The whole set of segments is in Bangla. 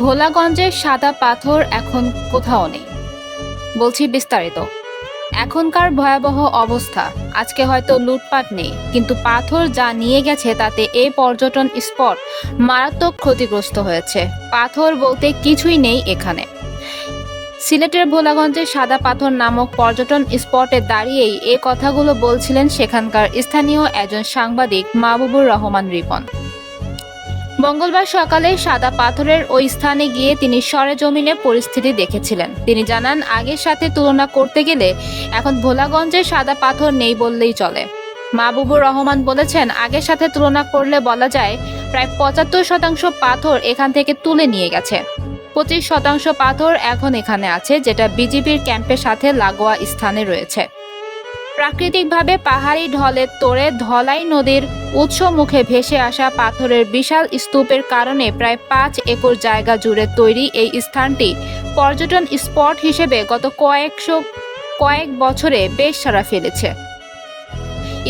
ভোলাগঞ্জের সাদা পাথর এখন কোথাও নেই। বলছি বিস্তারিত। এখনকার ভয়াবহ অবস্থা, আজকে হয়তো লুটপাট নেই, কিন্তু পাথর যা নিয়ে গেছে তাতে এই পর্যটন স্পট মারাত্মক ক্ষতিগ্রস্ত হয়েছে। পাথর বলতে কিছুই নেই এখানে। সিলেটের ভোলাগঞ্জের সাদা পাথর নামক পর্যটন স্পটে দাঁড়িয়েই এ কথাগুলো বলছিলেন সেখানকার স্থানীয় একজন সাংবাদিক মাহবুবুর রহমান রিপন। মঙ্গলবার সকালে সাদা পাথরের ওই স্থানে গিয়ে তিনি সরেজমিনে পরিস্থিতি দেখেছিলেন। তিনি জানান, আগের সাথে তুলনা করতে গেলে এখন ভোলাগঞ্জে সাদা পাথর নেই বললেই চলে। মাহবুবুর রহমান বলেছেন, আগের সাথে তুলনা করলে বলা যায় প্রায় পঁচাত্তর শতাংশ পাথর এখান থেকে তুলে নিয়ে গেছে। পঁচিশ শতাংশ পাথর এখন এখানে আছে, যেটা বিজিবির ক্যাম্পের সাথে লাগোয়া স্থানে রয়েছে। প্রাকৃতিকভাবে পাহাড়ি ঢলের তোড়ে ধলাই নদীর উৎস মুখে ভেসে আসা পাথরের বিশাল স্তূপের কারণে প্রায় পাঁচ একর জায়গা জুড়ে তৈরি এই স্থানটি পর্যটন স্পট হিসেবে গত কয়েকশো, কয়েক বছরে বেশ সারা ফেলেছে।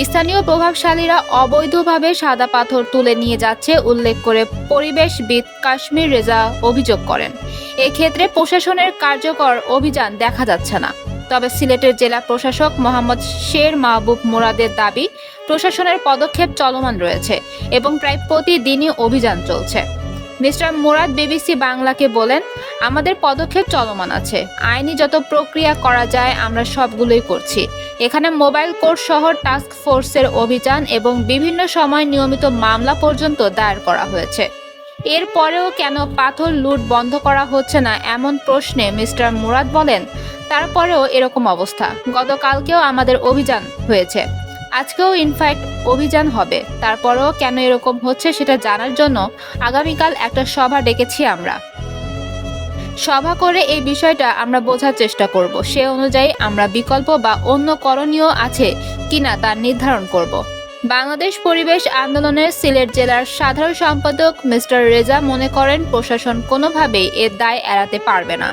স্থানীয় প্রভাবশালীরা অবৈধভাবে সাদা পাথর তুলে নিয়ে যাচ্ছে উল্লেখ করে পরিবেশবিদ কাশ্মীর রেজা অভিযোগ করেন। এক্ষেত্রে প্রশাসনের কার্যকর অভিযান দেখা যাচ্ছে না। তবে সিলেটের জেলা প্রশাসক মোহাম্মদ শের মাহবুব মোরাদের দাবি, প্রশাসনের পদক্ষেপ চলমান রয়েছে এবং প্রায় প্রতিদিনই অভিযান চলছে। মিস্টার মুরাদ বিবিসি বাংলাকে বলেন, আমাদের পদক্ষেপ চলমান আছে। আইনি যত প্রক্রিয়া করা যায়, আমরা সবগুলোই করছি। এখানে মোবাইল কোর্ট সহ টাস্ক ফোর্সের অভিযান এবং বিভিন্ন সময় নিয়মিত মামলা পর্যন্ত দায়ের করা হয়েছে। এরপরেও কেন পাথর লুট বন্ধ করা হচ্ছে না, এমন প্রশ্নে মিস্টার মুরাদ বলেন তারপরেও এরকম অবস্থা। গতকালকেও আমাদের অভিযান হয়েছে। আজকেও ইনফ্যাক্ট অভিযান হবে। তারপরেও কেন এরকম হচ্ছে সেটা জানার জন্য আগামীকাল একটা সভা ডেকেছি আমরা। সভা করে এই বিষয়টা আমরা বোঝার চেষ্টা করব। সে অনুযায়ী আমরা বিকল্প বা অন্য করণীয় আছে কিনা তা নির্ধারণ করব। বাংলাদেশ পরিবেশ আন্দোলনের সিলেট জেলার সাধারণ সম্পাদক মিস্টার রেজা মনে করেন, প্রশাসন কোনোভাবেই এর দায় এড়াতে পারবে না।